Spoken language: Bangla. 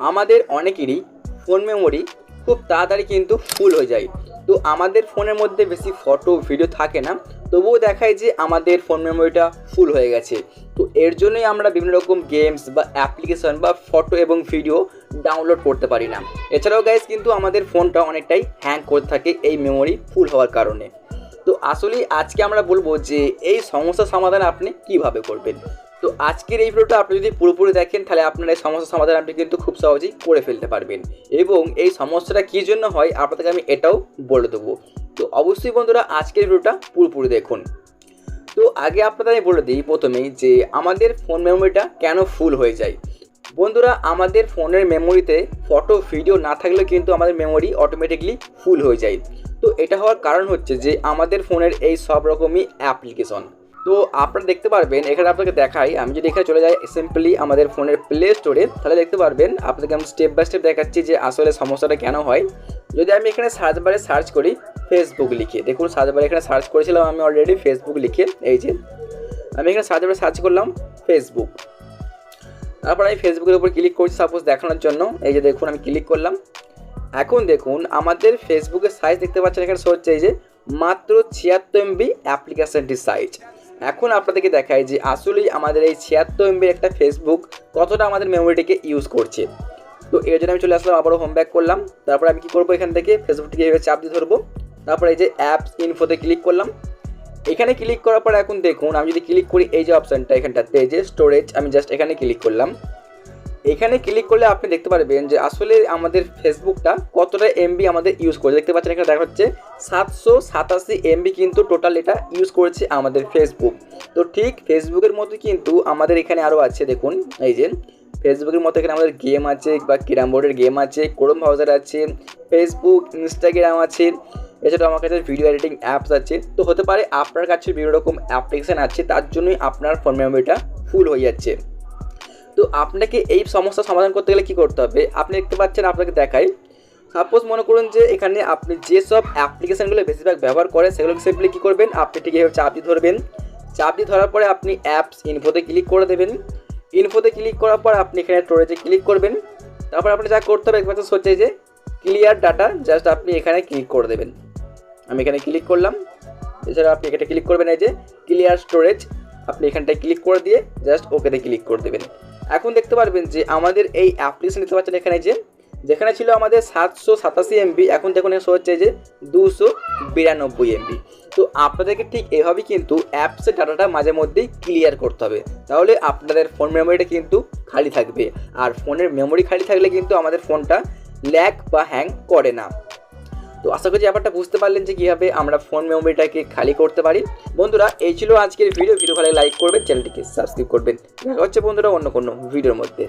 আমাদের অনেকেরই ফোন মেমোরি খুব তাড়াতাড়ি কিন্তু ফুল হয়ে যায়। তো আমাদের ফোনের মধ্যে বেশি ফটো ভিডিও থাকে না, তবুও দেখায় যে আমাদের ফোন মেমোরিটা ফুল হয়ে গেছে। তো এর জন্যই আমরা বিভিন্ন রকম গেমস বা অ্যাপ্লিকেশন বা ফটো এবং ভিডিও ডাউনলোড করতে পারি না। এছাড়াও গাইজ কিন্তু আমাদের ফোনটা অনেকটাই হ্যাং করতে থাকে এই মেমোরি ফুল হওয়ার কারণে। তো আসলেই আজকে আমরা বলব যে এই সমস্যার সমাধান আপনি কীভাবে করবেন? তো আজকের এই ভিডিওটা আপনি যদি পুরোপুরি দেখেন, তাহলে আপনার এই সমস্যার সমাধান আপনি কিন্তু খুব সহজেই করে ফেলতে পারবেন। এবং এই সমস্যাটা কী জন্য হয়, আপনাদেরকে আমি এটাও বলে দেবো। তো অবশ্যই বন্ধুরা, আজকের ভিডিওটা পুরোপুরি দেখুন। তো আগে আপনাদের আমি বলে দিই প্রথমেই যে, আমাদের ফোন মেমোরিটা কেন ফুল হয়ে যায়? বন্ধুরা, আমাদের ফোনের মেমোরিতে ফটো, ভিডিও না থাকলে কিন্তু আমাদের মেমোরি অটোমেটিকলি ফুল হয়ে যায়। তো এটা হওয়ার কারণ হচ্ছে যে, আমাদের ফোনের এই সব রকমই অ্যাপ্লিকেশন। তো আপনারা দেখতে পারবেন, এখানে আপনাকে দেখাই, আমি যদি এখানে চলে যাই সিম্পলি আমাদের ফোনের প্লে স্টোরে তাহলে দেখতে পারবেন আপনাকে আমি স্টেপ বাই স্টেপ দেখাচ্ছি যে আসলে সমস্যাটা কেন হয়। যদি আমি এখানে সার্চ বারে সার্চ করি ফেসবুক লিখে, দেখুন সার্চ বারে এখানে সার্চ করেছিলাম আমি অলরেডি ফেসবুক লিখে, এই যে, আমি এখানে সার্চ বারে সার্চ করলাম ফেসবুক তারপর আমি ফেসবুকের উপর ক্লিক করছি সাপোজ দেখানোর জন্য, এই যে দেখুন আমি ক্লিক করলাম। এখন দেখুন, আমাদের ফেসবুকের সাইজ দেখতে পাচ্ছেন, এখানে শো হচ্ছে এই যে মাত্র ছিয়াত্তর এমবি অ্যাপ্লিকেশনটির সাইজ এখন আপনাদেরকে দেখাই যে আসলেই আমাদের এই ছিয়াত্তর এমবির একটা ফেসবুক কতটা আমাদের মেমোরিটিকে ইউজ করছে। তো এর জন্য আমি চলে আসলাম, আবারও হোম ব্যাক করলাম। তারপরে আমি কী করব এখান থেকে? ফেসবুকটিকে এভাবে চাপ দিয়ে ধরবো। তারপরে এই যে অ্যাপস ইনফোতে ক্লিক করলাম। এখানে ক্লিক করার পর এখন দেখুন, আমি যদি ক্লিক করি, এই যে অপশানটা এখানটাতে, এই যে স্টোরেজ আমি জাস্ট এখানে ক্লিক করলাম। এখানে ক্লিক করলে আপনি দেখতে পারবেন যে আসলে আমাদের ফেসবুকটা কতটা এমবি আমাদের ইউজ করে দেখতে পাচ্ছেন এখানে দেখা হচ্ছে সাতশো সাতাশি এমবি কিন্তু টোটাল এটা ইউজ করেছে আমাদের ফেসবুক তো ঠিক ফেসবুকের মতো কিন্তু আমাদের এখানে আরও আছে, দেখুন, এই যে ফেসবুকের মতো এখানে আমাদের গেম আছে বা ক্যারাম বোর্ডের গেম আছে ক্রোম ব্রাউজার আছে ফেসবুক ইনস্টাগ্রাম আছে, এছাড়াও আমার কাছে ভিডিও এডিটিং অ্যাপস আছে। তো হতে পারে আপনার কাছে বিভিন্ন রকম অ্যাপ্লিকেশান আছে, তার জন্যই আপনার ফোন মেমোরিটা ফুল হয়ে যাচ্ছে। তো আপনাকে এই সমস্যার সমাধান করতে গেলে কী করতে হবে? আপনি দেখতে পাচ্ছেন, আপনাকে দেখাই। সাপোজ মনে করুন যে এখানে আপনি যেসব অ্যাপ্লিকেশানগুলো বেশিরভাগ ব্যবহার করেন সেগুলো সিম্পলি কী করবেন? আপনি ঠিক এভাবে চাপ দিয়ে ধরবেন। চাপ দিয়ে ধরার পরে আপনি অ্যাপস ইনফোতে ক্লিক করে দেবেন। ইনফোতে ক্লিক করার পর আপনি এখানে স্টোরেজে ক্লিক করবেন, তারপর আপনি যা করতে হবে একবার হচ্ছে যে ক্লিয়ার ডাটা জাস্ট আপনি এখানে ক্লিক করে দেবেন। আমি এখানে ক্লিক করলাম। এছাড়া আপনি এখানে ক্লিক করবেন এই যে ক্লিয়ার স্টোরেজ আপনি এখানটায় ক্লিক করে দিয়ে জাস্ট ওকেতে ক্লিক করে দেবেন। এখন দেখতে পারবেন যে আমাদের এই অ্যাপ্লিকেশন দেখতে পাচ্ছেন এখানে যে, যেখানে ছিল আমাদের সাতশো সাতাশি এমবি এখন দেখুন শো হচ্ছে যে দুশো বিরানব্বই এমবি তো আপনাদেরকে ঠিক এভাবেই কিন্তু অ্যাপসের ডাটাটা মাঝে মধ্যেই ক্লিয়ার করতে হবে। তাহলে আপনাদের ফোন মেমোরিটা কিন্তু খালি থাকবে। আর ফোনের মেমোরি খালি থাকলে কিন্তু আমাদের ফোনটা ল্যাগ বা হ্যাং করে না। তো আশা করছি ব্যাপারটা বুঝতে পারলেন যে কীভাবে আমরা ফোন মেমোরিটাকে খালি করতে পারি। বন্ধুরা, এই ছিল আজকের ভিডিও। ভিডিও ভালো লাইক করবেন, চ্যানেলটিকে সাবস্ক্রাইব করবেন। দেখা হচ্ছে বন্ধুরা অন্য কোনো ভিডিওর মধ্যে।